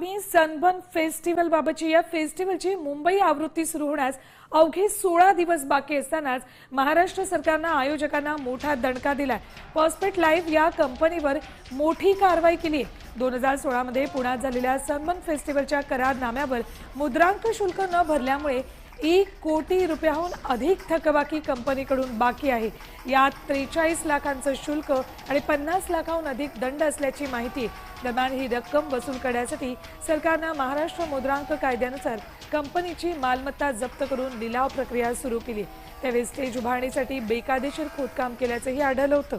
बातमी sunburn festival बाबतची या फेस्टिवलची मुंबई आवृत्ती सुरू होण्यास अवघे सोळा दिवस बाकी असतानाच महाराष्ट्र सरकारनं आयोजकांना मोठा दणका दिलाय. पॉस्पेट लाईव्ह या कंपनीवर मोठी कारवाई केली आहे दोन हजार सोळामध्ये पुण्यात झालेल्या सनबर्न फेस्टिवलच्या करारनाम्यावर मुद्रांक शुल्क न भरल्यामुळे एक कोटी रुपयाहून अधिक थकबाकी कंपनीकडून बाकी आहे. यात त्रेचाळीस लाखांचं शुल्क आणि पन्नास लाखाहून अधिक दंड असल्याची माहिती दरम्यान ही रक्कम वसूल करण्यासाठी सरकारनं महाराष्ट्र मुद्रांक कायद्यानुसार कंपनीची मालमत्ता जप्त करून लिलाव प्रक्रिया सुरू केली. त्यावेळी स्टेज उभारणीसाठी बेकायदेशीर खोदकाम केल्याचंही आढळलं होतं.